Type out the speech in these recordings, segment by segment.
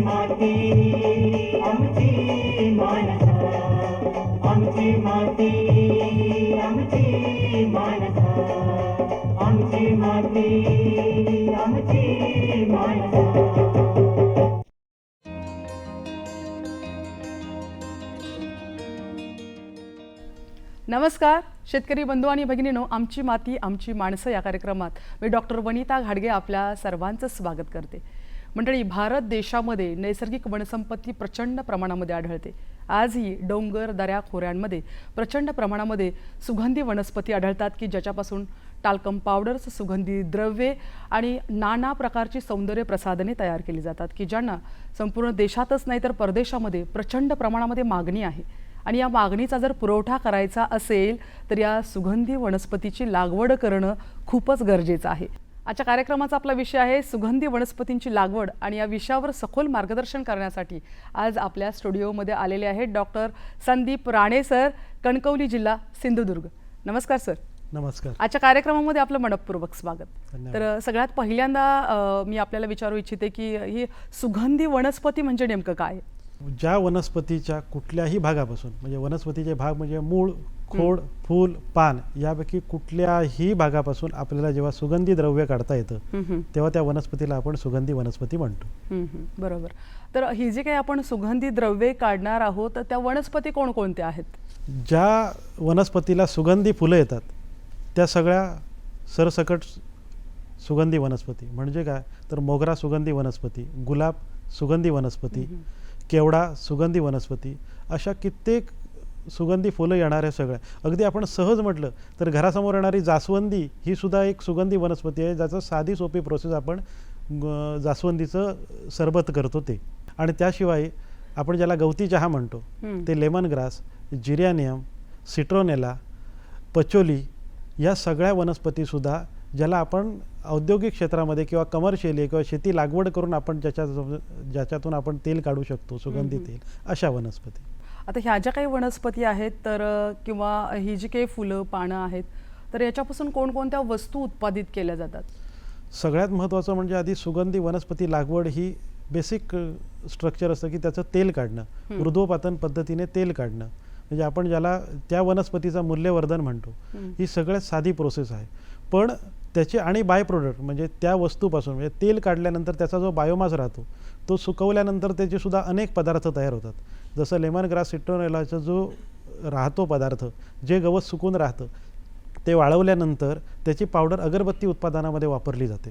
माती आमची मानसा आमची माती आमची मानसा आमची माती आमची मानसा. नमस्कार शेतकरी बंधू आणि भगिनीनो आमची माती आमची माणसं या कार्यक्रमात मी डॉक्टर वनिता घाडगे आपल्या सर्वांचं स्वागत करते. मंडळी भारत देशामध्ये नैसर्गिक वनसंपत्ती प्रचंड प्रमाणामध्ये आढळते. आजही डोंगर दऱ्या खोऱ्यांमध्ये प्रचंड प्रमाणामध्ये सुगंधी वनस्पती आढळतात की ज्याच्यापासून टाल्कम पावडर्स सुगंधी द्रव्ये आणि नाना प्रकारची सौंदर्य प्रसाधने तयार केली जातात की ज्यांना संपूर्ण देशातच नाही तर परदेशामध्ये प्रचंड प्रमाणामध्ये मागणी आहे. आणि या मागणीचा जर पुरवठा करायचा असेल तर या सुगंधी वनस्पतीची लागवड करणं खूपच गरजेचं आहे. आजच्या कार्यक्रमाचा आपला विषय आहे सुगंधी वनस्पतींची लागवड आणि या विषयावर सखोल मार्गदर्शन करण्यासाठी आज आपल्या स्टुडिओमध्ये आलेले आहेत डॉक्टर संदीप राणे सर कणकवली जिल्हा सिंधुदुर्ग. नमस्कार सर. नमस्कार. आजच्या कार्यक्रमामध्ये आपलं मनपूर्वक स्वागत. तर सगळ्यात पहिल्यांदा मी आपल्याला विचारू इच्छिते की ही सुगंधी वनस्पती म्हणजे नेमकं काय? ज्या वनस्पतीच्या कुठल्याही भागापासून म्हणजे वनस्पतीचे भाग म्हणजे मूळ खोड फूल पान यापैकी कुठल्याही भागापासून आपल्याला जेव्हा सुगंधी द्रव्य काढता येतं. तेव्हा त्या वनस्पतीला आपण सुगंधी वनस्पती म्हणतो. बरोबर. तर ही जी काही आपण सुगंधी द्रव्ये काढणार आहोत तर त्या वनस्पती कोणकोणत्या आहेत? ज्या वनस्पतीला सुगंधी फुलं येतात त्या सगळ्या सरसकट सुगंधी वनस्पती. म्हणजे काय? तर मोगरा सुगंधी वनस्पती गुलाब सुगंधी वनस्पती केवडा सुगंधी वनस्पती अशा कित्येक सुगंधी फुलं येणाऱ्या सगळ्या अगदी आपण सहज म्हटलं तर घरासमोर येणारी जास्वंदी ही सुद्धा एक सुगंधी वनस्पती आहे ज्याचं साधी सोपी प्रोसेस आपण जास्वंदीचं सरबत करतो ते आणि त्याशिवाय आपण ज्याला गवती चहा म्हणतो. ते lemon grass geranium citronella patchouli या सगळ्या वनस्पतीसुद्धा ज्याला आपण औद्योगिक क्षेत्रामध्ये किंवा कमर्शियली किंवा शेती लागवड करून आपण ज्याच्या ज्याच्यातून आपण तेल काढू शकतो सुगंधी तेल अशा वनस्पती. आता ह्या ज्या काही वनस्पती आहेत तर किंवा ही जी काही फुलं पानं आहेत तर याच्यापासून कोणकोणत्या वस्तू उत्पादित केल्या जातात? सगळ्यात महत्त्वाचं म्हणजे आधी सुगंधी वनस्पती लागवड ही बेसिक स्ट्रक्चर असतं की त्याचं तेल काढणं. ऊर्ध्वपातन पद्धतीने तेल काढणं. म्हणजे आपण ज्याला त्या वनस्पतीचं मूल्यवर्धन म्हणतो. ही सगळ्यात साधी प्रोसेस आहे. पण त्याचे आणि बाय प्रोडक्ट म्हणजे त्या वस्तूपासून म्हणजे तेल काढल्यानंतर त्याचा जो बायोमास राहतो तो सुकवल्यानंतर त्याचे सुद्धा अनेक पदार्थ तयार होतात जसं लेमन ग्रास सिट्रोनेलाचा जो राहतो पदार्थ जे गवत सुकून राहतं ते वाळवल्यानंतर त्याची पावडर अगरबत्ती उत्पादनामध्ये वापरली जाते.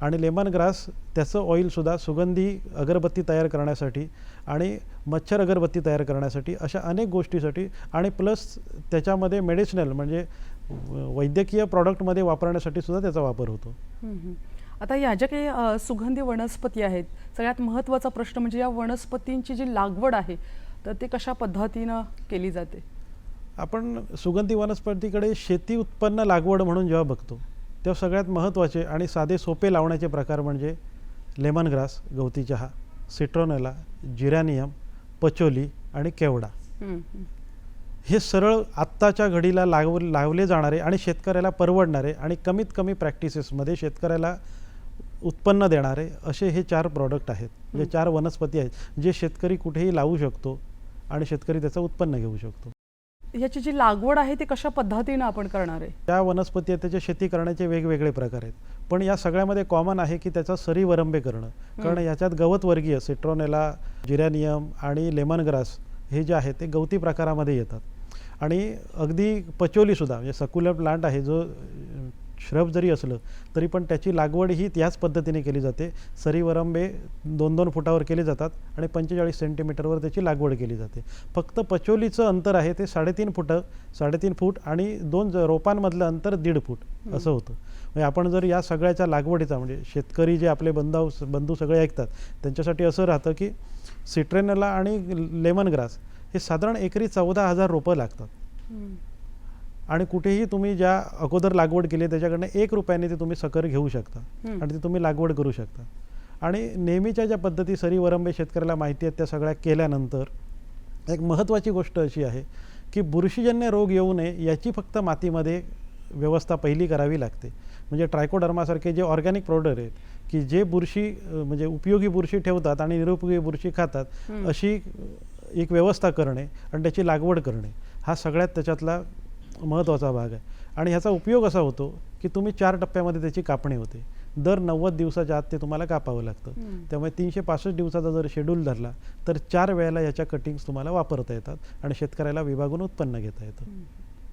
आणि लेमन ग्रास त्याचं ऑइलसुद्धा सुगंधी अगरबत्ती तयार करण्यासाठी आणि मच्छर अगरबत्ती तयार करण्यासाठी अशा अनेक गोष्टीसाठी आणि प्लस त्याच्यामध्ये मेडिसिनल म्हणजे वैद्यकीय प्रॉडक्टमध्ये वापरण्यासाठी सुद्धा त्याचा वापर होतो. आता ह्या ज्या काही सुगंधी वनस्पती आहेत सगळ्यात महत्त्वाचा प्रश्न म्हणजे या वनस्पतींची जी लागवड आहे तर ते कशा पद्धतीनं केली जाते आपण सुगंधी वनस्पतीकडे शेती उत्पन्न लागवड म्हणून जेव्हा बघतो तेव्हा सगळ्यात महत्त्वाचे आणि साधे सोपे लावण्याचे प्रकार म्हणजे लेमन ग्रास गवती चहा सिट्रोनेला जिरॅनियम पचोली आणि केवडा. हे सरळ आत्ताच्या घडीला लाव लावले जाणारे आणि शेतकऱ्याला परवडणारे आणि कमीत कमी प्रॅक्टिसेसमध्ये शेतकऱ्याला उत्पन्न देणारे असे हे चार प्रॉडक्ट आहेत. म्हणजे चार वनस्पती आहेत. जे शेतकरी कुठेही लावू शकतो आणि शेतकरी त्याचं उत्पन्न घेऊ शकतो. ह्याची जी लागवड आहे ती कशा पद्धतीनं आपण करणार आहे? त्या वनस्पती आहेत त्याच्या शेती करण्याचे वेगवेगळे प्रकार आहेत. पण या सगळ्यामध्ये कॉमन आहे की त्याचा सरीवरंबे करणं. कारण याच्यात गवतवर्गीय सिट्रोनेला जिरॅनियम आणि लेमन ग्रास हे जे आहे ते गवती प्रकारामध्ये येतात. आणि अगदी पचोलीसुद्धा म्हणजे सक्युलर प्लांट आहे जो श्रब जरी असलं तरी पण त्याची लागवड ही त्याच पद्धतीने केली जाते. सरी वरंबे दोन दोन फुटावर केले जातात आणि पंचेचाळीस सेंटीमीटरवर त्याची लागवड केली जाते. फक्त पचोलीचं अंतर आहे ते साडेतीन फुटं साडेतीन फूट आणि दोन रोपांमधलं अंतर दीड फूट असं होतं. म्हणजे आपण जर या सगळ्याच्या लागवडीचा म्हणजे शेतकरी जे आपले बंधाऊ बंधू सगळे ऐकतात त्यांच्यासाठी असं राहतं की सिट्रेनला आणि लेमन ग्रास हे साधारण एकरी चौदा हजार रोपं लागतात. आणि कुठेही तुम्ही ज्या अगोदर लागवड केली त्याच्याकडनं एक रुपयाने ती तुम्ही सकर घेऊ शकता. आणि ती तुम्ही लागवड करू शकता आणि नेहमीच्या ज्या पद्धती सरी वरंबे शेतकऱ्याला माहिती आहेत त्या सगळ्या केल्यानंतर एक महत्त्वाची गोष्ट अशी आहे की बुरशीजन्य रोग येऊ नये याची फक्त मातीमध्ये व्यवस्था पहिली करावी लागते म्हणजे ट्रायकोडर्मासारखे जे ऑर्गॅनिक प्रोडक्ट आहेत की जे बुरशी म्हणजे उपयोगी बुरशी ठेवतात आणि निरुपयोगी बुरशी खातात. अशी एक व्यवस्था करणे आणि त्याची लागवड करणे हा सगळ्यात त्याच्यातला महत्त्वाचा भाग आहे. आणि ह्याचा उपयोग असा होतो की तुम्ही चार टप्प्यामध्ये त्याची कापणी होते. दर नव्वद दिवसाच्या आत ते तुम्हाला कापावं लागतं. त्यामुळे तीनशे पासष्ट दिवसाचा जर शेड्यूल धरला तर चार वेळेला याच्या कटिंग्स तुम्हाला वापरता येतात आणि शेतकऱ्याला विभागून उत्पन्न घेता येतं.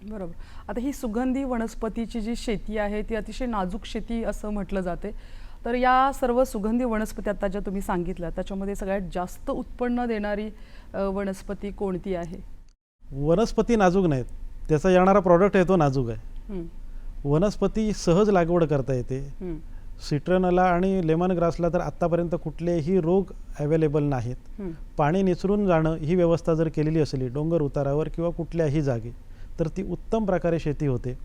बरोबर. आता ही सुगंधी वनस्पतीची जी शेती आहे ती अतिशय नाजूक शेती असं म्हटलं जाते. तर या सर्व सुगंधी वनस्पती आता ज्या तुम्ही सांगितल्या त्याच्यामध्ये सगळ्यात जास्त उत्पन्न देणारी वनस्पती कोणती आहे? वनस्पती नाजूक नाहीत. त्याचा येणारा प्रॉडक्ट आहे तो नाजूक आहे. वनस्पती सहज लागवड करता येते. सिट्रनला आणि लेमन ग्रासला तर आत्तापर्यंत कुठलेही रोग अवेलेबल नाहीत. पाणी निचरून जाणं ही व्यवस्था जर केलेली असली डोंगर उतारावर किंवा कुठल्याही जागी तर ती उत्तम प्रकारे शेती होते.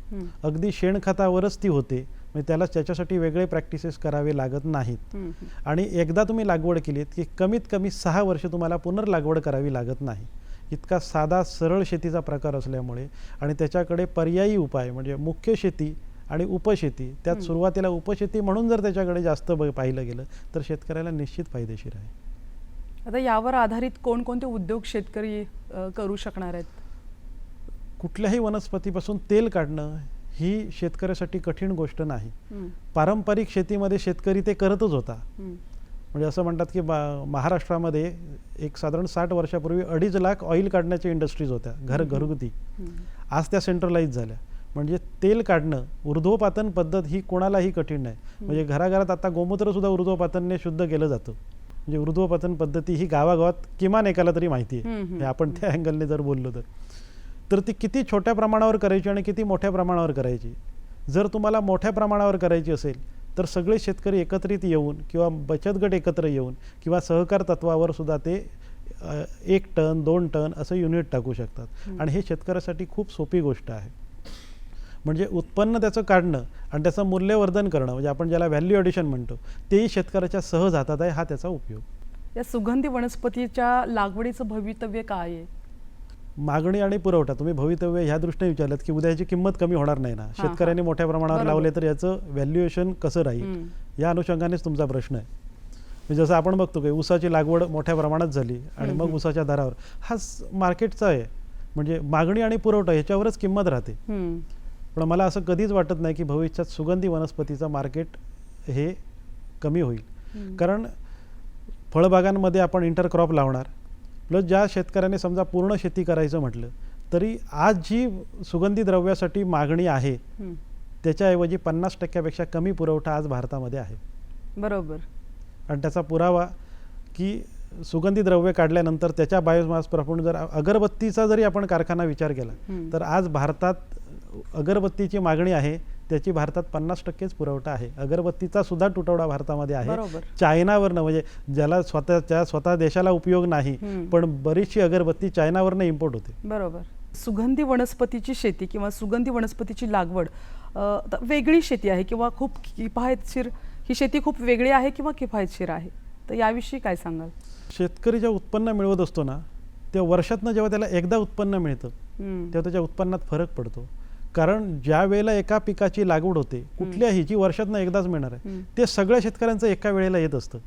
अगदी शेणखतावरच ती होते. म्हणजे त्याला त्याच्यासाठी वेगळे प्रॅक्टिसेस करावे लागत नाहीत. आणि एकदा तुम्ही लागवड केलीत की कमीत कमी सहा वर्ष तुम्हाला पुनर्लागवड करावी लागत नाही इतका साधा सरळ शेतीचा प्रकार असल्यामुळे आणि त्याच्याकडे पर्यायी उपाय म्हणजे मुख्य शेती आणि उपशेती त्यात. सुरुवातीला उपशेती म्हणून जर त्याच्याकडे जास्त पाहिलं गेलं तर शेतकऱ्याला निश्चित फायदेशीर आहे आता यावर आधारित कोणकोणते उद्योग शेतकरी करू शकणार आहेत कुठल्याही वनस्पतीपासून तेल काढणं ही शेतकऱ्यासाठी कठीण गोष्ट नाही. पारंपरिक शेतीमध्ये शेतकरी ते करतच होता. म्हणजे असं म्हणतात की महाराष्ट्रामध्ये एक साधारण साठ वर्षापूर्वी अडीच लाख ऑइल काढण्याच्या इंडस्ट्रीज होत्या घर. घरगुती. आज त्या सेंट्रलाइज झाल्या. म्हणजे तेल काढणं ऊर्ध्वपातन पद्धत ही कोणालाही कठीण नाही. म्हणजे घराघरात आता गोमूत्र सुद्धा ऊर्ध्वपातनने शुद्ध केलं जातं. म्हणजे ऊर्ध्वपातन पद्धती ही गावागावात किमान एकाला तरी माहिती आहे. आपण त्या अँगलने जर बोललो तर. तर ती किती छोट्या प्रमाणावर करायची आणि किती मोठ्या प्रमाणावर करायची? जर तुम्हाला मोठ्या प्रमाणावर करायची असेल तर सगळे शेतकरी एकत्रित येऊन किंवा बचत गट एकत्र येऊन किंवा सहकार तत्वावर सुद्धा ते एक टन दोन टन असं युनिट टाकू शकतात. आणि हे शेतकऱ्यासाठी खूप सोपी गोष्ट आहे. म्हणजे उत्पन्न त्याचं काढणं आणि त्याचं मूल्यवर्धन करणं म्हणजे आपण ज्याला व्हॅल्यू ॲडिशन म्हणतो तेही शेतकऱ्याच्या सहज हातात आहे हा त्याचा उपयोग. या सुगंधी वनस्पतीच्या लागवडीचं भवितव्य काय आहे? मागणी आणि पुरवठा तुम्ही भवितव्य ह्या दृष्टीने विचारलं की उद्या याची किंमत कमी होणार नाही ना. शेतकऱ्यांनी मोठ्या प्रमाणावर. लावले तर याचं व्हॅल्युएशन कसं राहील. या अनुषंगानेच तुमचा प्रश्न आहे. म्हणजे जसं आपण बघतो की ऊसाची लागवड मोठ्या प्रमाणात झाली आणि मग ऊसाच्या दरावर. हा मार्केटचा आहे. म्हणजे मागणी आणि पुरवठा ह्याच्यावरच किंमत राहते. पण मला असं कधीच वाटत नाही की भविष्यात सुगंधी वनस्पतीचं मार्केट हे कमी होईल. कारण फळबागांमध्ये आपण इंटरक्रॉप लावणार. प्लस ज्या शेतकऱ्याने समजा पूर्ण शेती करायचं म्हटलं तरी आज जी सुगंधी द्रव्यासाठी मागणी आहे. त्याच्याऐवजी पन्नास टक्क्यापेक्षा कमी पुरवठा आज भारतामध्ये आहे बरोबर आणि त्याचा पुरावा की सुगंधी द्रव्य काढल्यानंतर त्याच्या बायोमासपासून जर अगरबत्तीचा जरी आपण कारखाना विचार केला. तर आज भारतात अगरबत्तीची मागणी आहे त्याची भारतात पन्नास टक्केच पुरवठा आहे. अगरबत्तीचा सुद्धा तुटवडा भारतामध्ये आहे. चायनावरनं म्हणजे ज्याला स्वतःच्या स्वतः देशाला उपयोग नाही. पण बरीचशी अगरबत्ती चायनावरनं इम्पोर्ट होते. बरोबर. सुगंधी वनस्पतीची शेती किंवा सुगंधी वनस्पतीची लागवड वेगळी शेती आहे किंवा खूप किफायतशीर ही शेती खूप वेगळी आहे किंवा किफायतशीर आहे? तर याविषयी काय सांगाल? शेतकरी जेव्हा उत्पन्न मिळवत असतो ना तेव्हा वर्षातनं जेव्हा त्याला एकदा उत्पन्न मिळतं. तेव्हा त्याच्या उत्पन्नात फरक पडतो. कारण ज्या वेळेला एका पिकाची लागवड होते कुठल्याही जी वर्षातनं एकदाच मिळणार आहे. ते सगळ्या शेतकऱ्यांचं एका वेळेला येत असतं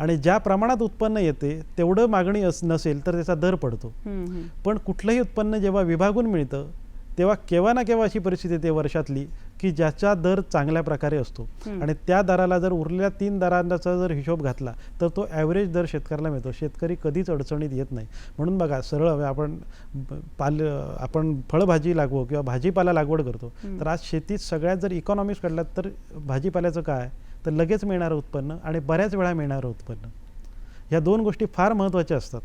आणि ज्या प्रमाणात उत्पन्न येते तेवढं मागणी अस नसेल तर त्याचा दर पडतो. पण कुठलंही उत्पन्न जेव्हा विभागून मिळतं तेव्हा केव्हा ना केव्हा अशी परिस्थिती येते वर्षातली की ज्याचा दर चांगल्या प्रकारे असतो. आणि त्या दराला जर उरलेल्या तीन दरांचा जर हिशोब घातला तर तो ॲव्हरेज दर शेतकऱ्याला मिळतो शेतकरी कधीच अडचणीत येत नाही म्हणून बघा सरळ आपण पाल आपण फळभाजी लागवड किंवा भाजीपाला लागवड करतो. तर आज शेतीत सगळ्यात जर इकॉनॉमिक्स काढलात तर भाजीपाल्याचं काय तर लगेच मिळणारं उत्पन्न आणि बऱ्याच वेळा मिळणारं उत्पन्न ह्या दोन गोष्टी फार महत्त्वाच्या असतात.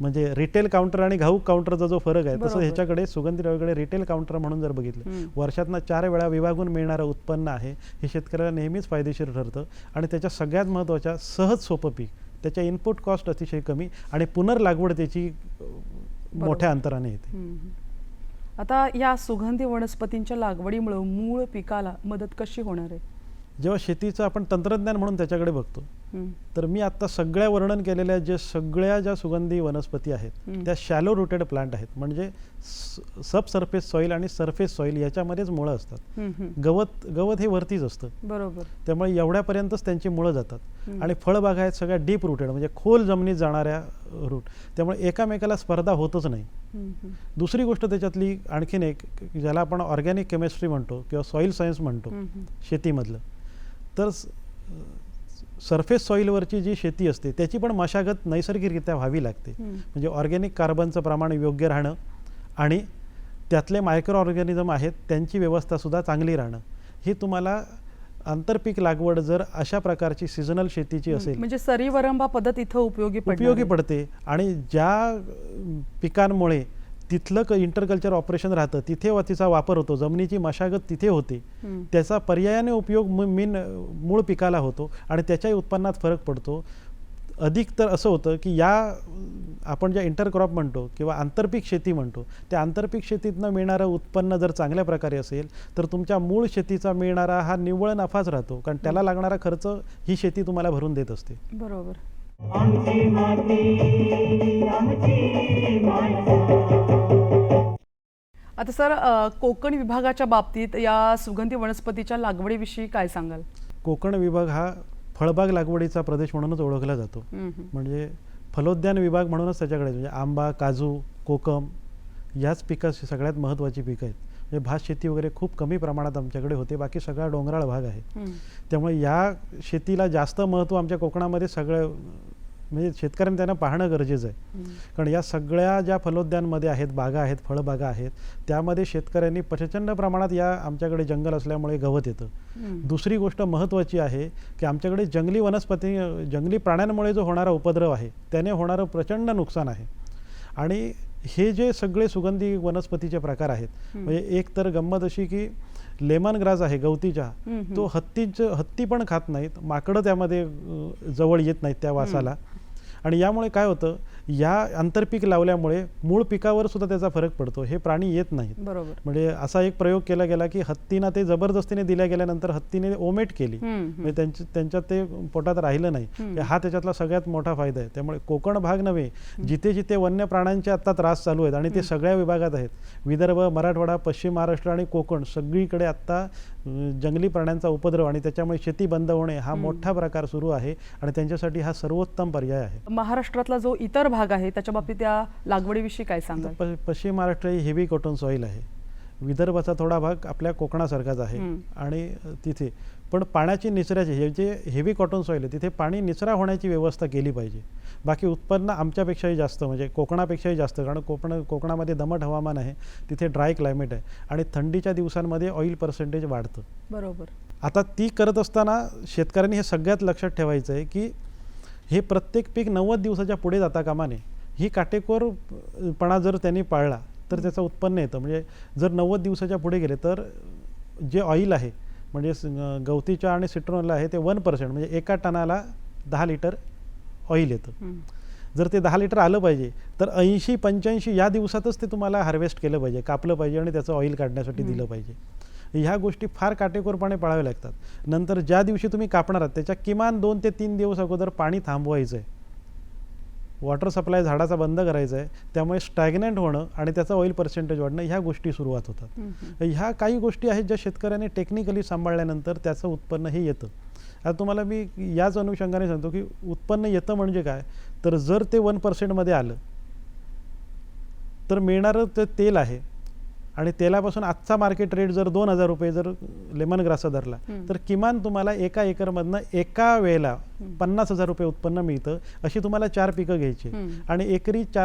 म्हणजे रिटेल काउंटर आणि घाऊक काउंटरचा जो फरक आहे तसं. ह्याच्याकडे सुगंधी रवेकडे रिटेल काउंटर म्हणून जर बघितलं. वर्षातनं चार वेळा विभागून मिळणारं उत्पन्न आहे हे शेतकऱ्याला नेहमीच फायदेशीर ठरतं आणि त्याच्या सगळ्यात महत्त्वाच्या सहज सोपं पीक त्याच्या इनपुट कॉस्ट अतिशय कमी आणि पुनर्लागवड त्याची मोठ्या अंतराने येते. आता या सुगंधी वनस्पतींच्या लागवडीमुळे मूळ पिकाला मदत कशी होणार आहे जेव्हा शेतीचं आपण तंत्रज्ञान म्हणून त्याच्याकडे बघतो. तर मी आत्ता सगळ्या वर्णन केलेल्या जे सगळ्या ज्या सुगंधी वनस्पती आहेत. त्या शॅलो रुटेड प्लांट आहेत म्हणजे सब सरफेस सॉईल आणि सरफेस सॉईल याच्यामध्येच मुळं असतात. गवत गवत हे वरतीच असतं बरोबर त्यामुळे एवढ्यापर्यंतच त्यांची मुळं जातात. आणि फळबागा आहेत सगळ्या डीप रूटेड म्हणजे खोल जमिनीत जाणाऱ्या रूट त्यामुळे एकामेकाला स्पर्धा होतच नाही. दुसरी गोष्ट त्याच्यातली आणखीन एक ज्याला आपण ऑर्गॅनिक केमिस्ट्री म्हणतो किंवा सॉईल सायन्स म्हणतो. शेतीमधलं तर सरफेस सॉईलवरची जी शेती असते त्याची पण मशागत नैसर्गिकरित्या व्हावी लागते. म्हणजे ऑर्गॅनिक कार्बनचं प्रमाण योग्य राहणं आणि त्यातले मायक्रो ऑर्गॅनिझम आहेत त्यांची व्यवस्थासुद्धा चांगली राहणं हे तुम्हाला आंतरपीक लागवड जर अशा प्रकारची सिजनल शेतीची असेल म्हणजे सरी वरंबा पद्धत इथं उपयोगी उपयोगी. पडते आणि ज्या पिकांमुळे तिथलं क इंटरकल्चर ऑपरेशन राहतं तिथे व तिचा वापर होतो. जमिनीची मशागत तिथे होते. त्याचा पर्यायाने उपयोग मीन मूळ पिकाला होतो आणि त्याच्याही उत्पन्नात फरक पडतो. अधिक तर असं होतं की या आपण ज्या इंटरक्रॉप म्हणतो किंवा आंतरपीक शेती म्हणतो त्या आंतरपीक शेतीतनं मिळणारं उत्पन्न जर चांगल्या प्रकारे असेल तर तुमच्या मूळ शेतीचा मिळणारा हा निव्वळ नफाच राहतो. कारण त्याला लागणारा खर्च ही शेती तुम्हाला भरून देत असते. बरोबर. आमची माती आमची माणसं आता सर कोकण विभागाच्या बाबतीत या सुगंधी वनस्पतीच्या लागवडीविषयी काय सांगाल कोकण विभाग हा फळबाग लागवडीचा प्रदेश म्हणूनच ओळखला जातो. म्हणजे फलोद्यान विभाग म्हणूनच त्याच्याकडे. म्हणजे आंबा काजू कोकम याच पिकाची सगळ्यात महत्त्वाची पिकं आहेत म्हणजे भात शेती वगैरे खूप कमी प्रमाणात आमच्याकडे होते बाकी सगळा डोंगराळ भाग आहे. त्यामुळे या शेतीला जास्त महत्त्व आमच्या कोकणामध्ये सगळं म्हणजे शेतकऱ्यांनी त्यांना पाहणं गरजेचं आहे. कारण या सगळ्या ज्या फलोद्यानमध्ये आहेत बागा आहेत फळबागा आहेत त्यामध्ये शेतकऱ्यांनी प्रचंड प्रमाणात या आमच्याकडे जंगल असल्यामुळे गवत येतं. दुसरी गोष्ट महत्त्वाची आहे की आमच्याकडे जंगली वनस्पती जंगली प्राण्यांमुळे जो होणारा उपद्रव आहे त्याने होणारं प्रचंड नुकसान आहे आणि हे जे सगळे सुगंधी वनस्पतीचे प्रकार आहेत. म्हणजे एक तर गंमत अशी की लेमन ग्रास आहे गवती चहा. तो हत्तीचं हत्ती पण खात नाहीत माकडं त्यामध्ये जवळ येत नाहीत त्या वासाला आणि यामुळे काय होतं या आंतरपीक लावल्यामुळे मूळ पिकावर सुद्धा त्याचा फरक पडतो. हे प्राणी येत नाहीत. बरोबर. म्हणजे असा एक प्रयोग केला गेला की हत्तीना ते जबरदस्तीने दिल्या गेल्यानंतर हत्तीने ओमेट केली. म्हणजे त्यांची त्यांच्यात ते पोटात राहिलं नाही. हा त्याच्यातला सगळ्यात मोठा फायदा आहे. त्यामुळे कोकण भाग नव्हे जिथे जिथे वन्य प्राण्यांचे आता त्रास चालू आहेत आणि ते सगळ्या विभागात आहेत विदर्भ मराठवाडा पश्चिम महाराष्ट्र आणि कोकण सगळीकडे आत्ता अं, जंगली प्राण्यांचा उपद्रव आणि त्याच्यामुळे शेती बंद होणे हा मोठा प्रकार सुरू आहे आणि त्यांच्यासाठी हा सर्वोत्तम पर्याय आहे. महाराष्ट्रातला जो इतर भाग आहे त्याच्या बाबतीत त्या लागवडीविषयी काय सांगाल? प- पश्चिम महाराष्ट्र ही हेवी कॉटन सॉईल आहे. विदर्भाचा थोडा भाग आपल्या कोकणासारखाच आहे. आणि तिथे. पण पाण्याची निचऱ्याची हे जे हेवी कॉटन सॉईल आहे तिथे पाणी निचरा होण्याची व्यवस्था केली पाहिजे. बाकी उत्पन्न आमच्यापेक्षाही जास्त म्हणजे कोकणापेक्षाही जास्त कारण कोकण कोकणामध्ये दमट हवामान आहे तिथे ड्राय क्लायमेट आहे आणि थंडीच्या दिवसांमध्ये ऑइल पर्सेंटेज वाढतं. बरोबर. आता ती करत असताना शेतकऱ्यांनी हे सगळ्यात लक्षात ठेवायचं आहे की हे प्रत्येक पीक नव्वद दिवसाच्या पुढे जाता कामा नये ही काटेकोरपणा जर त्यांनी पाळला तर त्याचं उत्पन्न येतं म्हणजे जर नव्वद दिवसाच्या पुढे गेले तर जे ऑइल आहे म्हणजे गवतीच्या आणि सिट्रोनला आहे ते वन पर्सेंट म्हणजे एका टनाला दहा लिटर ऑइल येतं. जर ते दहा लिटर आलं पाहिजे तर ऐंशी पंच्याऐंशी या दिवसातच ते तुम्हाला हार्वेस्ट केलं पाहिजे कापलं पाहिजे आणि त्याचं ऑइल काढण्यासाठी. दिलं पाहिजे ह्या गोष्टी फार काटेकोरपणे पाळाव्या लागतात. नंतर ज्या दिवशी तुम्ही कापणार आहात त्याच्या किमान दोन ते तीन दिवस अगोदर पाणी थांबवायचं आहे वॉटर सप्लाय झाडाचा बंद करायचा आहे त्यामुळे स्टॅग्नंट होणं आणि त्याचं ऑइल पर्सेंटेज वाढणं ह्या गोष्टी सुरुवात होतात. ह्या काही गोष्टी आहेत ज्या शेतकऱ्याने टेक्निकली सांभाळल्यानंतर त्याचं उत्पन्न हे येतं. आता तुम्हाला मी याच अनुषंगाने सांगतो की उत्पन्न येतं म्हणजे काय? तर जर ते वन पर्सेंटमध्ये आलं तर मिळणारं ते तेल आहे आणि तेलापासून आजचा मार्केट रेट जर दोन हजार रुपये जर लेमन ग्रासचा धरला. तर किमान तुम्हाला एका एकरमधनं एका वेळेला. पन्नास हजार रुपये उत्पन्न मिळतं अशी तुम्हाला चार पिकं घ्यायची. आणि एकरी चा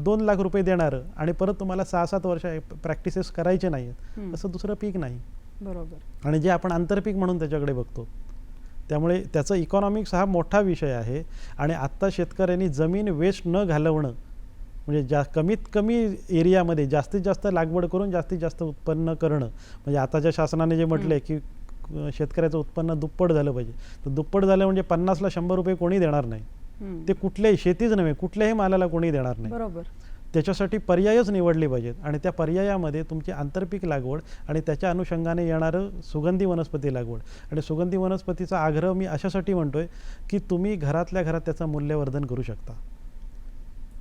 दोन लाख रुपये देणारं आणि परत तुम्हाला सहा सात वर्ष प्रॅक्टिसेस करायचे नाही हम्म. आहेत असं दुसरं पीक नाही बरोबर आणि जे आपण आंतरपीक म्हणून त्याच्याकडे बघतो त्यामुळे त्याचं इकॉनॉमिक्स हा मोठा विषय आहे आणि आत्ता शेतकऱ्यांनी जमीन वेस्ट न घालवणं म्हणजे जा कमीत कमी एरियामध्ये जास्तीत जास्त लागवड करून जास्तीत जास्त उत्पन्न करणं. म्हणजे आताच्या शासनाने जे म्हटलं आहे की शेतकऱ्याचं उत्पन्न दुप्पट झालं पाहिजे. तर दुप्पट झालं म्हणजे पन्नासला शंभर रुपये कोणी देणार नाही. ते कुठल्याही शेतीच नव्हे कुठल्याही मालाला कोणी देणार नाही. बरोबर. त्याच्यासाठी पर्यायच निवडले पाहिजेत आणि त्या पर्यायामध्ये तुमची आंतरपीक लागवड आणि त्याच्या अनुषंगाने येणारं सुगंधी वनस्पती लागवड. आणि सुगंधी वनस्पतीचा आग्रह मी अशासाठी म्हणतोय की तुम्ही घरातल्या घरात त्याचं मूल्यवर्धन करू शकता.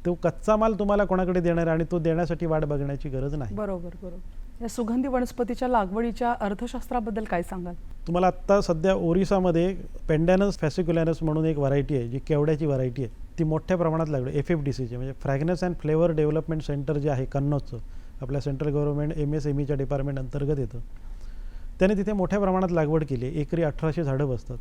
तो कच्चा माल तुम्हाला कोणाकडे देणार आहे आणि तो देण्यासाठी वाट बघण्याची गरज नाही. बरोबर बरोबर. या सुगंधी वनस्पतीच्या लागवडीच्या अर्थशास्त्राबद्दल काय सांगाल? तुम्हाला आत्ता सध्या ओरिसामध्ये पेंडॅनस फॅसिक्युलॅनस म्हणून एक व्हरायटी आहे जी केवड्याची व्हरायटी आहे. ती मोठ्या प्रमाणात लागली एफ एफ डी सीची म्हणजे fragrance and flavour development centre जे आहे कन्नौजचं आपल्या central government M S M ईच्या डिपार्टमेंट अंतर्गत येतं. त्याने तिथे मोठ्या प्रमाणात लागवड केली एकरी अठराशे झाडं बसतात.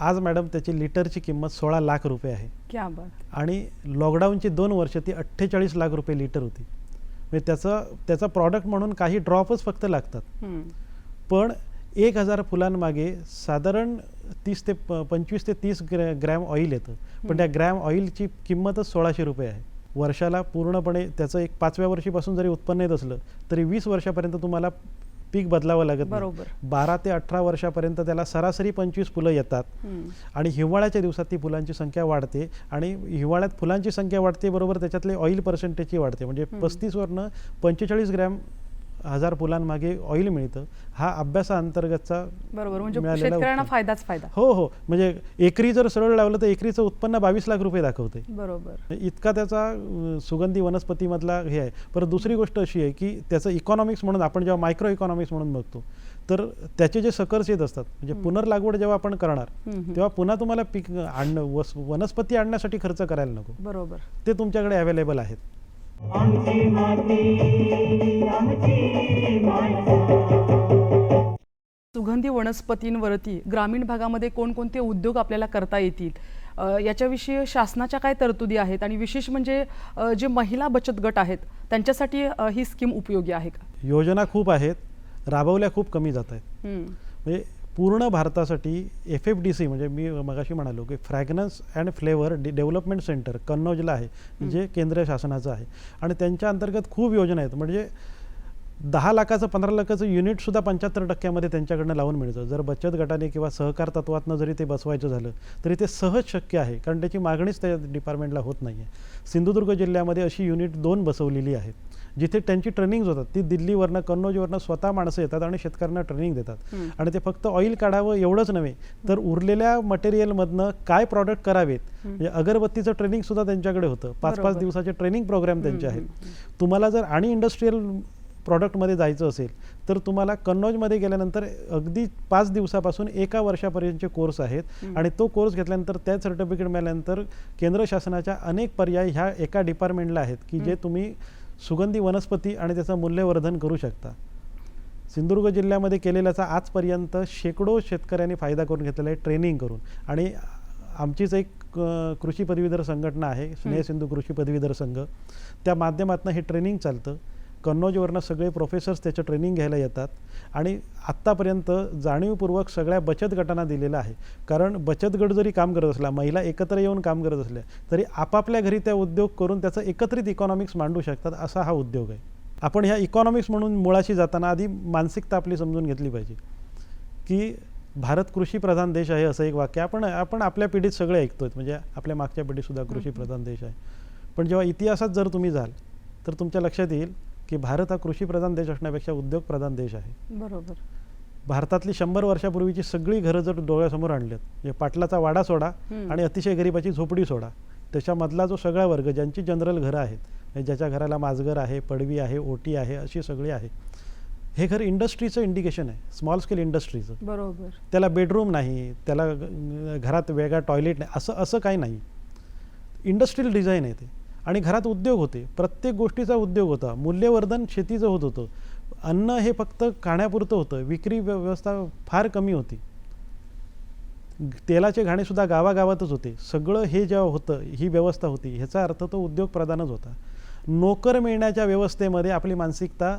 आज मॅडम त्याची लिटरची किंमत सोळा लाख रुपये आहे. क्या बात. आणि लॉकडाऊनची दोन वर्ष ती अठ्ठेचाळीस लाख रुपये लिटर होती. म्हणजे त्याचं त्याचा प्रॉडक्ट म्हणून काही ड्रॉपच फक्त लागतात. पण एक हजार फुलांमागे साधारण तीस ते पंचवीस ते तीस ग्रॅ ग्रॅम ऑइल येतं. पण त्या ग्रॅम ऑइलची किंमतच सोळाशे रुपये आहे. वर्षाला पूर्णपणे त्याचं एक पाचव्या वर्षीपासून जरी उत्पन्न येत असलं तरी वीस वर्षापर्यंत तुम्हाला पीक बदलावं लागत. बरोबर. बारा ते अठरा वर्षापर्यंत त्याला सरासरी पंचवीस फुलं येतात. आणि हिवाळ्याच्या दिवसात ती फुलांची संख्या वाढते आणि हिवाळ्यात फुलांची संख्या वाढते बरोबर त्याच्यातले ऑइल पर्सेंटेजची वाढते म्हणजे. पस्तीसवरनं पंचेचाळीस ग्रॅम हजार फुलांमागे ऑइल मिळतं. हा अभ्यासाअंतर्गतचा बरोबर म्हणजे मिळालेला शेतकऱ्यांना उत्पन्न. फायदाच फायदा. हो हो. म्हणजे एकरी जर सरळ लावलं तर एकरीचं उत्पन्न बावीस लाख रुपये दाखवते बरोबर. इतका त्याचा अं, सुगंधी वनस्पतीमधला हे आहे. परत दुसरी गोष्ट अशी आहे की त्याचं इकॉनॉमिक्स म्हणून आपण जेव्हा मायक्रो इकॉनॉमिक्स म्हणून बघतो तर त्याचे जे सकर्स येत असतात म्हणजे. पुनर्लागवड जेव्हा आपण करणार हम्म, हम्म. तेव्हा पुन्हा तुम्हाला पीक आणणं वस वनस्पती आणण्यासाठी खर्च करायला नको. बरोबर. ते तुमच्याकडे अवेलेबल आहेत. आमची माती आमची माणसं. सुगंधी वनस्पतींवरती ग्रामीण भागामध्ये कोणकोणते उद्योग आपल्याला करता येतील? याच्याविषयी शासनाच्या काय तरतुदी आहेत? आणि विशेष म्हणजे जे महिला बचत गट आहेत त्यांच्यासाठी ही स्कीम उपयोगी आहे का? योजना खूप आहेत. राबवल्या खूप कमी जात आहेत. म्हणजे पूर्ण भारतासाठी एफ एफ डी सी म्हणजे मी मगाशी म्हणालो की फ्रॅग्रन्स अँड फ्लेवर डि डेव्हलपमेंट सेंटर कन्नौजला आहे जे केंद्र शासनाचं आहे. आणि त्यांच्या अंतर्गत खूप योजना आहेत. म्हणजे दहा लाखाचं पंधरा लाखाचं युनिटसुद्धा पंच्याहत्तर टक्क्यामध्ये त्यांच्याकडनं लावून मिळतं. जर बचत गटाने किंवा सहकार तत्वातनं जरी ते बसवायचं झालं तरी ते सहज शक्य आहे कारण त्याची मागणीच त्या डिपार्टमेंटला होत नाही आहे सिंधुदुर्ग जिल्ह्यामध्ये अशी युनिट दोन बसवलेली आहेत. जिथे त्यांची ट्रेनिंग्ज होतात ती दिल्लीवरनं कन्नौजवरनं स्वतः माणसं येतात आणि शेतकऱ्यांना ट्रेनिंग देतात. आणि ते फक्त ऑइल काढावं एवढंच नव्हे तर उरलेल्या मटेरियलमधनं काय प्रॉडक्ट करावेत? म्हणजे अगरबत्तीचं ट्रेनिंग सुद्धा त्यांच्याकडे होतं. पाच पाच. दिवसाचे ट्रेनिंग प्रोग्राम त्यांचे आहेत. तुम्हाला जर आणि इंडस्ट्रीयल प्रॉडक्टमध्ये जायचं असेल तर तुम्हाला कन्नौजमध्ये गेल्यानंतर अगदी पाच दिवसापासून एका वर्षापर्यंतचे कोर्स आहेत. आणि तो कोर्स घेतल्यानंतर त्या सर्टिफिकेट मिळाल्यानंतर केंद्र शासनाच्या अनेक पर्याय ह्या एका डिपार्टमेंटला आहेत की जे तुम्ही सुगंधी वनस्पती आणि त्याचं मूल्यवर्धन करू शकता. सिंधुदुर्ग जिल्ह्यामध्ये केलेल्याचा आजपर्यंत शेकडो शेतकऱ्यांनी फायदा करून घेतलेला आहे ट्रेनिंग करून. आणि आमचीच एक कृषी पदवीधर संघटना आहे स्नेह सिंधू कृषी पदवीधर संघ. त्या माध्यमातून हे ट्रेनिंग चालतं. कन्नौजवरनं सगळे प्रोफेसर्स त्याचं ट्रेनिंग घ्यायला येतात. आणि आत्तापर्यंत जाणीवपूर्वक सगळ्या बचत गटांना दिलेलं आहे. कारण बचत गट जरी काम करत असला महिला एकत्र येऊन काम करत असल्या तरी आपापल्या घरी त्या उद्योग करून त्याचं एकत्रित इकॉनॉमिक्स मांडू शकतात असा हा उद्योग आहे. आपण ह्या इकॉनॉमिक्स म्हणून मुळाशी जाताना आधी मानसिकता आपली समजून घेतली पाहिजे. की भारत कृषीप्रधान देश आहे असं एक वाक्य आपण आपण आपल्या पिढीत सगळे ऐकतोय. म्हणजे आपल्या मागच्या पिढीतसुद्धा कृषीप्रधान देश आहे. पण जेव्हा इतिहासात जर तुम्ही जाल तर तुमच्या लक्षात येईल की भारत हा कृषीप्रधान देश असण्यापेक्षा उद्योगप्रधान देश आहे. बरोबर. भारतातली शंभर वर्षापूर्वीची सगळी घरं जर डोळ्यासमोर आणल्यात म्हणजे पाटलाचा वाडा सोडा. आणि अतिशय गरिबाची झोपडी सोडा त्याच्यामधला जो सगळा वर्ग ज्यांची जनरल घरं आहेत म्हणजे ज्याच्या घराला माजघर आहे पडवी आहे ओटी आहे अशी सगळी आहे हे घर इंडस्ट्रीचं इंडिकेशन आहे स्मॉल स्केल इंडस्ट्रीचं. बरोबर. त्याला बेडरूम नाही त्याला घरात वेगळा टॉयलेट नाही असं असं काही नाही. इंडस्ट्रियल डिझाईन आहे ते. आणि घरात उद्योग होते. प्रत्येक गोष्टीचा उद्योग होता. मूल्यवर्धन शेतीचं होत होतं. अन्न हे फक्त खाण्यापुरतं होतं. विक्री व्यवस्था फार कमी होती. तेलाचे घाणेसुद्धा गावागावातच होते. सगळं हे जेव्हा होतं ही व्यवस्था होती ह्याचा अर्थ तो उद्योग प्रधानच होता. नोकर मिळण्याच्या व्यवस्थेमध्ये आपली मानसिकता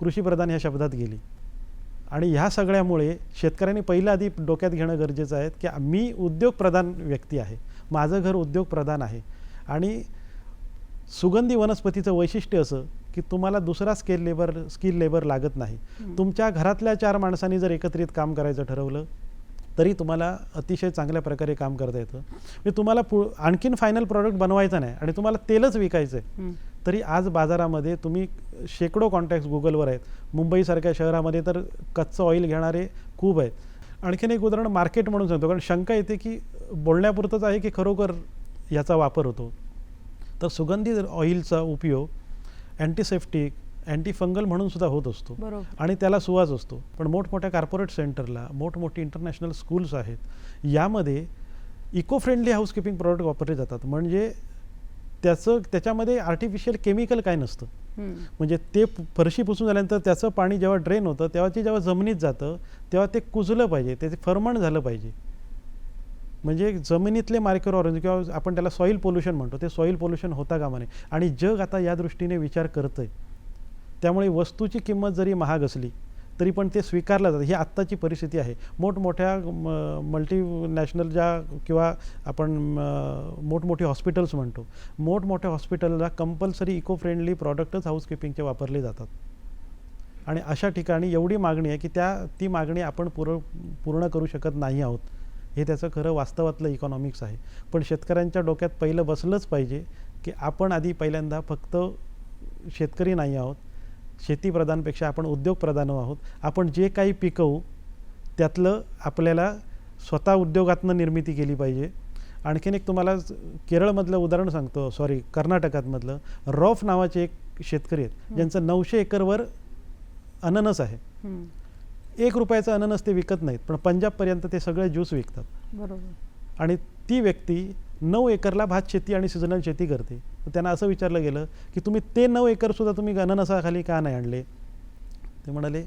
कृषीप्रधान ह्या शब्दात गेली. आणि ह्या सगळ्यामुळे शेतकऱ्यांनी पहिलं आधी डोक्यात घेणं गरजेचं आहे की मी उद्योगप्रधान व्यक्ती आहे. माझं घर उद्योगप्रधान आहे. आणि सुगंधी वनस्पतीचं वैशिष्ट्य असं की तुम्हाला दुसरा स्केल लेबर स्किल लेबर लागत नाही. तुमच्या घरातल्या चार माणसांनी जर एकत्रित काम करायचं ठरवलं तरी तुम्हाला अतिशय चांगल्या प्रकारे काम करता येतं. म्हणजे तुम्हाला पु आणखीन फायनल प्रॉडक्ट बनवायचं नाही आणि तुम्हाला तेलच विकायचं आहे. तरी आज बाजारामध्ये तुम्ही शेकडो कॉन्टॅक्ट्स गुगलवर आहेत. मुंबईसारख्या शहरामध्ये तर कच्चं ऑइल घेणारे खूप आहेत. आणखीन एक उदाहरण मार्केट म्हणून सांगतो कारण शंका येते की बोलण्यापुरतंच आहे की खरोखर याचा वापर होतो? तर सुगंधी ऑइलचा उपयोग अँटीसेप्टिक अँटी फंगल म्हणून सुद्धा होत असतो. आणि त्याला सुवास असतो. पण मोठमोठ्या कॉर्पोरेट सेंटरला मोठमोठी इंटरनॅशनल स्कूल्स आहेत. यामध्ये इको फ्रेंडली हाऊसकीपिंग प्रॉडक्ट वापरले जातात. म्हणजे त्याचं त्याच्यामध्ये आर्टिफिशियल केमिकल काय नसतं. म्हणजे ते फरशी पुसून झाल्यानंतर त्याचं पाणी जेव्हा ड्रेन होतं तेव्हा ते जेव्हा जमिनीत जातं तेव्हा ते कुजलं पाहिजे त्याचे फर्मंट झालं पाहिजे. म्हणजे जमिनीतले मायक्रो ऑर्गॅनिझम किंवा आपण त्याला सॉईल पोल्युशन म्हणतो ते सॉईल पोल्युशन होता कामा नये. आणि जग आता या दृष्टीने विचार करतं आहे त्यामुळे वस्तूची किंमत जरी महाग असली तरी पण ते स्वीकारलं जातं. ही आत्ताची परिस्थिती आहे. मोठमोठ्या मल्टीनॅशनल ज्या किंवा आपण मोठमोठी हॉस्पिटल्स म्हणतो मोठमोठ्या हॉस्पिटलला कंपल्सरी इको फ्रेंडली प्रॉडक्टच हाऊसकीपिंगचे वापरले जातात. आणि अशा ठिकाणी एवढी मागणी आहे की त्या ती मागणी आपण पूर पूर्ण करू शकत नाही आहोत. हे त्याचं खरं वास्तवातलं इकॉनॉमिक्स आहे. पण शेतकऱ्यांच्या डोक्यात पहिलं बसलंच पाहिजे की आपण आधी पहिल्यांदा फक्त शेतकरी नाही आहोत. शेतीप्रधानपेक्षा आपण उद्योगप्रधान आहोत. आपण जे काही पिकवू त्यातलं आपल्याला स्वतः उद्योगातनं निर्मिती केली पाहिजे. आणखीन एक तुम्हाला केरळमधलं उदाहरण सांगतो. सॉरी कर्नाटकातमधलं. रॉफ नावाचे एक शेतकरी आहेत. ज्यांचं नऊशे एकरवर अननस आहे. एक रुपयाचं अननस ते विकत नाहीत. पण पंजाबपर्यंत ते सगळे ज्यूस विकतात. बरोबर. आणि ती व्यक्ती नऊ एकरला भात शेती आणि सिजनल शेती करते. तर त्यांना असं विचारलं गेलं की तुम्ही ते नऊ एकरसुद्धा तुम्ही अननसाखाली का नाही आणले? ते म्हणाले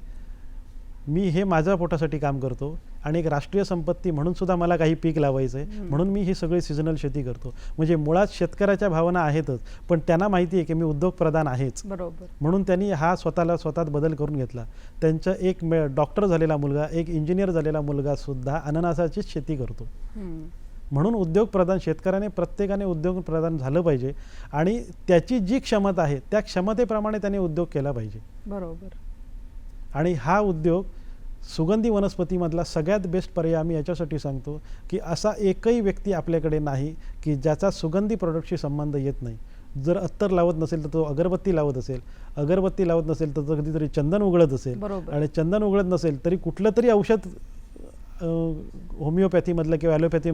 मी हे माझ्या पोटासाठी काम करतो. आणि एक राष्ट्रीय संपत्ती म्हणून सुद्धा मला काही पीक लावायचं आहे म्हणून मी ही सगळी सिजनल शेती करतो. म्हणजे मुळात शेतकऱ्याच्या भावना आहेतच पण त्यांना माहिती आहे की मी उद्योगप्रधान आहेच. बरोबर. म्हणून त्यांनी हा स्वतःला स्वतःत बदल करून घेतला. त्यांचा एक मे डॉक्टर झालेला मुलगा एक इंजिनियर झालेला मुलगा सुद्धा अननसाचीच शेती करतो. म्हणून उद्योगप्रधान शेतकऱ्याने प्रत्येकाने उद्योगप्रधान झालं पाहिजे आणि त्याची जी क्षमता आहे त्या क्षमतेप्रमाणे त्याने उद्योग केला पाहिजे. बरोबर. आणि हा उद्योग सुगंधी वनस्पतीमधला सगळ्यात बेस्ट पर्याय आम्ही याच्यासाठी सांगतो की असा एकही व्यक्ती आपल्याकडे नाही की ज्याचा सुगंधी प्रॉडक्टशी संबंध येत नाही जर अत्तर लावत नसेल तर तो अगरबत्ती लावत असेल अगरबत्ती लावत नसेल तर तो कधीतरी चंदन उघडत असेल बरोबर. आणि चंदन उघडत नसेल तरी कुठलं तरी औषध होमिओपॅथीमधलं किंवा ॲलोपॅथी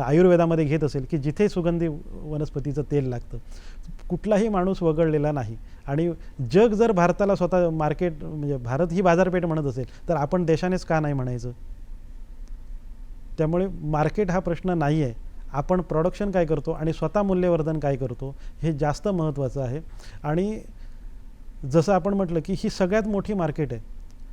आयुर्वेदामध्ये घेत असेल की जिथे सुगंधी वनस्पतीचं तेल लागतं कुठलाही माणूस वगळलेला नाही. आणि जग जर भारताला स्वतः मार्केट म्हणजे भारत ही बाजारपेठ म्हणत असेल तर आपण देशानेच का नाही म्हणायचं? त्यामुळे मार्केट हा प्रश्न नाही आहे. आपण प्रोडक्शन काय करतो आणि स्वतः मूल्यवर्धन काय करतो हे जास्त महत्त्वाचं आहे. आणि जसं आपण म्हटलं की ही सगळ्यात मोठी मार्केट आहे.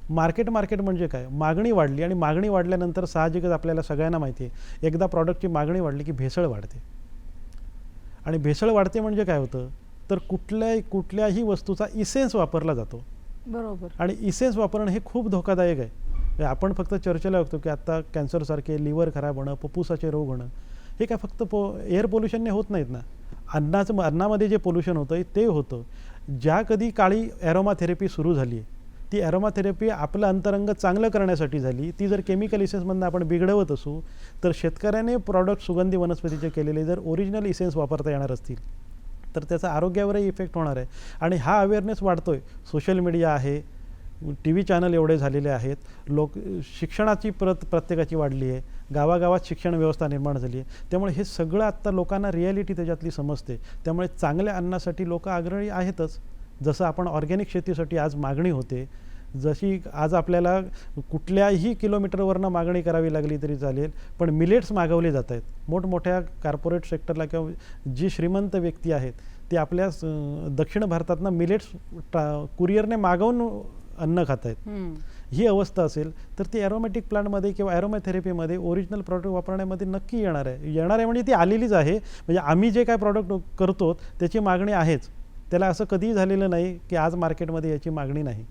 मार्केट मार्केट म्हणजे काय? मागणी वाढली आणि मागणी वाढल्यानंतर साहजिकच आपल्याला सगळ्यांना माहिती आहे एकदा प्रॉडक्टची मागणी वाढली की भेसळ वाढते. आणि भेसळ वाढते म्हणजे काय होतं? तर कुठल्याही कुठल्याही वस्तूचा इसेन्स वापरला जातो. बरोबर. आणि इसेन्स वापरणं हे खूप धोकादायक आहे. आपण फक्त चर्चेला बघतो की आता कॅन्सरसारखे लिव्हर खराब होणं फुफ्फुसाचे रोग होणं हे काय फक्त पो एअर पोल्युशनने होत नाहीत ना? अन्नाचं अन्नामध्ये जे पोल्युशन होतं ते होतं. ज्या कधी काळी ॲरोमाथेरपी सुरू झाली आहे ती ॲरोमाथेरपी आपलं अंतरंग चांगलं करण्यासाठी झाली. ती जर केमिकल इसेन्समधनं आपण बिघडवत असू तर शेतकऱ्याने प्रॉडक्ट सुगंधी वनस्पतीचे केलेले जर ओरिजिनल इसेन्स वापरता येणार असतील तर त्याचा आरोग्यावरही इफेक्ट होणार आहे. आणि हा अवेअरनेस वाढतो आहे सोशल मीडिया आहे टी व्ही चॅनल एवढे झालेले आहेत. लोक शिक्षणाची प्रत प्रत्येकाची वाढली आहे. गावागावात शिक्षण व्यवस्था निर्माण झाली आहे. त्यामुळे हे सगळं आत्ता लोकांना रिॲलिटी त्याच्यातली समजते. त्यामुळे चांगल्या अन्नासाठी लोक आग्रही आहेतच. जसं आपण ऑर्गॅनिक शेतीसाठी आज मागणी होते जशी आज आपल्याला कुठल्याही किलोमीटरवरनं मागणी करावी लागली तरी चालेल पण मिलेट्स मागवले जात आहेत. मोठमोठ्या कॉर्पोरेट सेक्टरला किंवा जी श्रीमंत व्यक्ती आहेत ते आपल्या दक्षिण भारतातनं मिलेट्स ट्रा कुरिअरने मागवून अन्न खात आहेत. ही अवस्था असेल तर ती ॲरोमॅटिक प्लांटमध्ये किंवा ॲरोमॅथेरपीमध्ये ओरिजिनल प्रॉडक्ट वापरण्यामध्ये नक्की येणार आहे. येणार आहे म्हणजे ती आलेलीच आहे. म्हणजे आम्ही जे काय प्रॉडक्ट करतो त्याची मागणी आहेच. त्याला असं कधीही झालेलं नाही की आज मार्केटमध्ये याची मागणी नाही.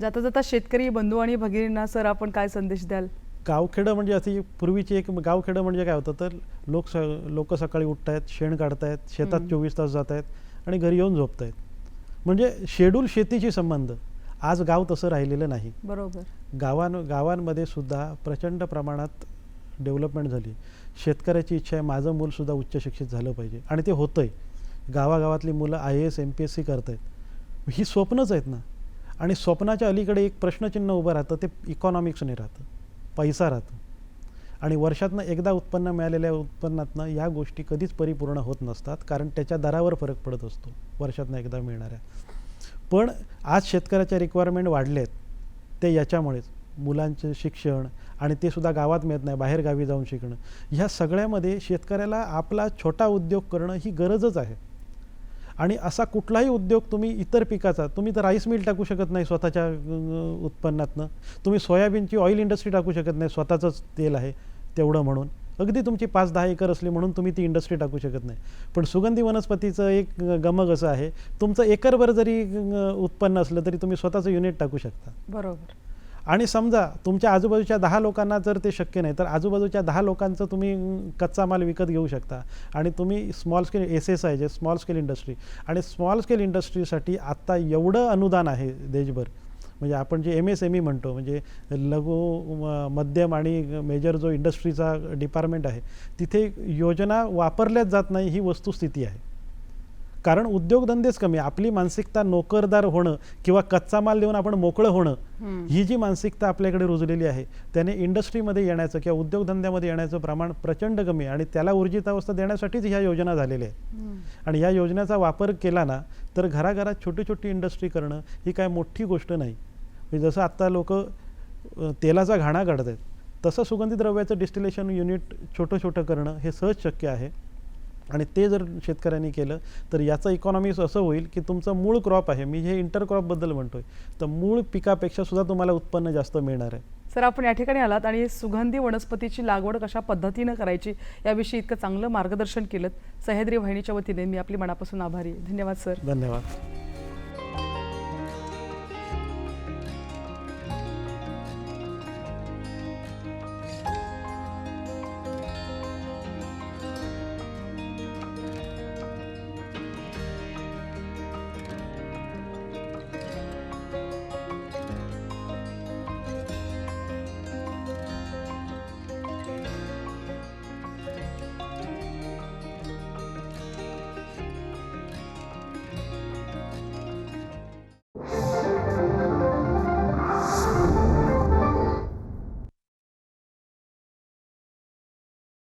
जाता जाता शेतकरी बंधू आणि भगिनींना सर आपण काय संदेश द्याल? गावखेडं म्हणजे अशी पूर्वीची एक गावखेडं म्हणजे काय होतं तर लोक स लोक सकाळी उठत आहेत शेण काढतायत शेतात. चोवीस तास जात आहेत आणि घरी येऊन झोपत आहेत म्हणजे शेड्यूल शेतीशी संबंध. आज गाव तसं राहिलेलं नाही. बरोबर. गावां गावांमध्ये सुद्धा प्रचंड प्रमाणात डेव्हलपमेंट झाली. शेतकऱ्याची इच्छा आहे माझं मूलसुद्धा उच्च शिक्षित झालं पाहिजे. आणि ते होतं आहे गावागावातली मुलं I A S M P S C करत आहेत ही स्वप्नच आहेत ना. आणि स्वप्नाच्या अलीकडे एक प्रश्नचिन्ह उभं राहतं ते इकॉनॉमिक्सने राहतं. पैसा राहतो. आणि वर्षातनं एकदा उत्पन्न मिळालेल्या उत्पन्नातनं या गोष्टी कधीच परिपूर्ण होत नसतात कारण त्याच्या दरावर फरक पडत असतो वर्षातनं एकदा मिळणाऱ्या. पण आज शेतकऱ्याच्या रिक्वायरमेंट वाढले आहेत ते याच्यामुळेच. मुलांचे शिक्षण आणि ते सुद्धा गावात मिळत नाही बाहेर गावी जाऊन शिकणं. ह्या सगळ्यामध्ये शेतकऱ्याला आपला छोटा उद्योग करणं ही गरजच आहे. आणि असा कुठलाही उद्योग तुम्ही इतर पिकाचा तुम्ही तर राईस मिल टाकू शकत नाही स्वतःच्या उत्पन्नातनं. तुम्ही सोयाबीनची ऑइल इंडस्ट्री टाकू शकत नाही स्वतःचंच तेल आहे तेवढं म्हणून. अगदी तुमची पाच दहा एकर असली म्हणून तुम्ही ती इंडस्ट्री टाकू शकत नाही. पण सुगंधी वनस्पतीचं एक गमक असं आहे तुमचं एकरभर जरी उत्पन्न असलं तरी तुम्ही स्वतःचं युनिट टाकू शकता. बरोबर. आणि समजा तुमच्या आजूबाजूच्या दहा लोकांना जर ते शक्य नाही तर आजूबाजूच्या दहा लोकांचं तुम्ही कच्चा माल विकत घेऊ शकता. आणि तुम्ही small scale S S I जे स्मॉल स्केल इंडस्ट्री आणि स्मॉल स्केल इंडस्ट्रीसाठी आत्ता एवढं अनुदान आहे देशभर. म्हणजे आपण जे एम एस एम ई म्हणतो म्हणजे लघु मध्यम आणि मेजर जो इंडस्ट्रीचा डिपार्टमेंट आहे तिथे योजना वापरल्याच जात नाही ही वस्तुस्थिती आहे. कारण उद्योगधंदेच कमी. आपली मानसिकता नोकरदार होणं किंवा कच्चा माल देऊन आपण मोकळं होणं. ही जी मानसिकता आपल्याकडे रुजलेली आहे त्याने इंडस्ट्रीमध्ये येण्याचं किंवा उद्योगधंद्यामध्ये येण्याचं प्रमाण प्रचंड कमी आहे आणि त्याला ऊर्जित अवस्था देण्यासाठीच ह्या योजना झालेल्या आहेत. आणि या योजनेचा वापर केला ना तर घराघरात छोटी छोटी इंडस्ट्री करणं ही काय मोठी गोष्ट नाही म्हणजे जसं आत्ता लोक तेलाचा घाणा काढत आहेत तसं सुगंधी द्रव्याचं डिस्टिलेशन युनिट छोटं छोटं करणं हे सहज शक्य आहे आणि ते जर शेतकऱ्यांनी केलं तर याचं इकॉनॉमिक्स असं होईल की तुमचं मूळ क्रॉप आहे. मी हे इंटर क्रॉपबद्दल म्हणतोय. तर मूळ पिकापेक्षा सुद्धा तुम्हाला उत्पन्न जास्त मिळणार आहे. सर आपण या ठिकाणी आलात आणि सुगंधी वनस्पतीची लागवड कशा पद्धतीनं करायची याविषयी इतकं चांगलं मार्गदर्शन केलं सह्याद्री वाहिनीच्या वतीने मी आपली मनापासून आभारी. धन्यवाद सर. धन्यवाद.